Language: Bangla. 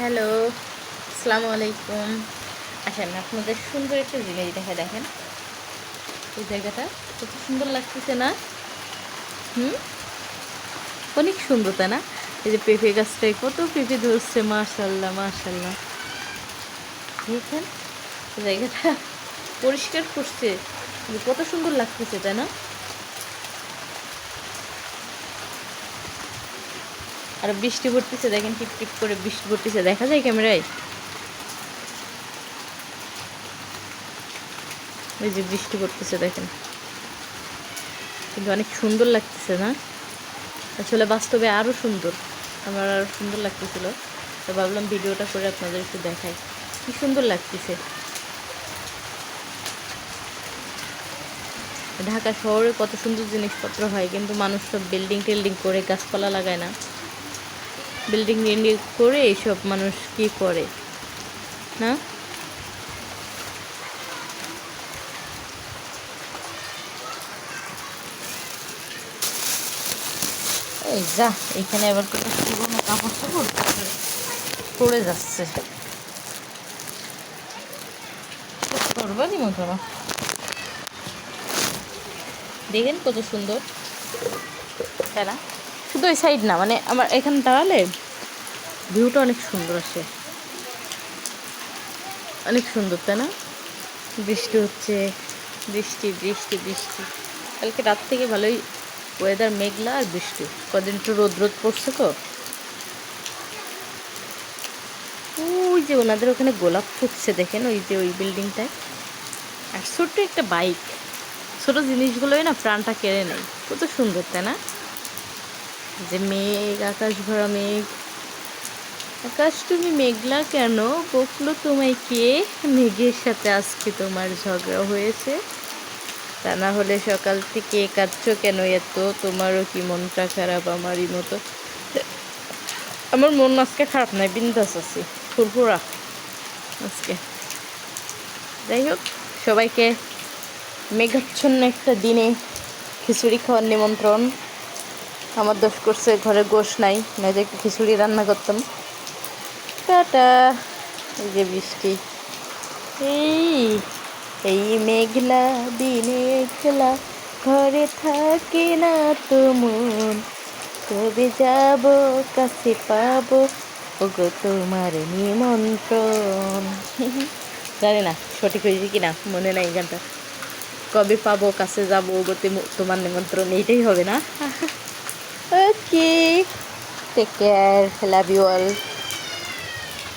হ্যালো আসসালামু আলাইকুম আচ্ছা আমি আপনাদের সুন্দর একটা জিনিস দেখে দেখেন। এই জায়গাটা কত সুন্দর লাগতেছে না? হুম? অনেক সুন্দর, তাই না? এই যে পেঁপে গাছটায় কত পেঁপে ধরছে মাশাল্লাহ মাশাল্লাহ দেখেন জায়গাটা পরিষ্কার করছে। কত সুন্দর লাগতেছে, তাই না? আর বৃষ্টি পড়তেছে, দেখেন টিপ টিপ করে বৃষ্টি পড়তেছে, দেখা যায় ক্যামেরায়? ওই যে বৃষ্টি পড়তেছে, দেখেন। কিন্তু অনেক সুন্দর লাগতেছে না? আসলে বাস্তবে আরও সুন্দর। আমার আরও সুন্দর লাগতেছিল। তো ভাবলাম ভিডিওটা করে আপনাদের একটু দেখাই। কি সুন্দর লাগতেছে। ঢাকা শহরে কত সুন্দর জিনিসপত্র হয়, কিন্তু মানুষ সব বিল্ডিং টিল্ডিং করে গাছপালা লাগায় না। বিল্ডিং টিল্ডিং করে এইসব মানুষ কি করে? না? যা, এখানে এবার কোনো পুরোনো কাপড় চাপড় পড়ে যাচ্ছে। মতো না দেখেন কত সুন্দর। না শুধু ওই সাইড না মানে আমার এখানে দাঁড়ালে ভিউটা অনেক সুন্দর আসে। অনেক সুন্দর, তাই না? বৃষ্টি হচ্ছে, বৃষ্টি বৃষ্টি বৃষ্টি। কালকে রাত থেকে ভালোই ওয়েদার মেঘলা আর বৃষ্টি। কদিন একটু রোদ রোদ পড়ছে তো। ওই যে ওনাদের ওখানে গোলাপ ফুটছে, দেখেন ওই যে ওই বিল্ডিংটায় আর ছোট্ট একটা বাইক ছোট জিনিসগুলোই না প্রাণটা কেড়ে নেয়। কত সুন্দর, তাই না? যে মেঘ, আকাশ ভরা মেঘ। আকাশ তুমি মেঘলা কেন? বকলো তোমায় কে? মেঘের সাথে আজকে তোমার ঝগড়া হয়েছে। তা না হলে সকাল থেকে কাঁদছো কেন এত? তোমারও কি মনটা খারাপ আমারই মতো? আমার মন আজকে খারাপ নাই, বিন্দাস আছি। ফুরফুরা আজকে। যাই হোক, সবাইকে মেঘাচ্ছন্ন একটা দিনে খিচুড়ি খাওয়ার নিমন্ত্রণ। আমার দোষ করছে, ঘরে গোশ নাই নয়তো একটু খিচুড়ি রান্না করতাম। টাটা, এই যে বৃষ্টি। এই এই মেঘলা দিনে খেলা, ঘরে থাকে না তো মন। তবে যাব, কাছে পাবো, ওগো তোমার নিমন্ত্রণ। জানি না, সঠিক হয়েছে কি না মনে নাই গানটা। কবে পাবো, কাছে যাব ওগোতে তোমার নিমন্ত্রণ, এইটাই হবে না? take care. Love you all.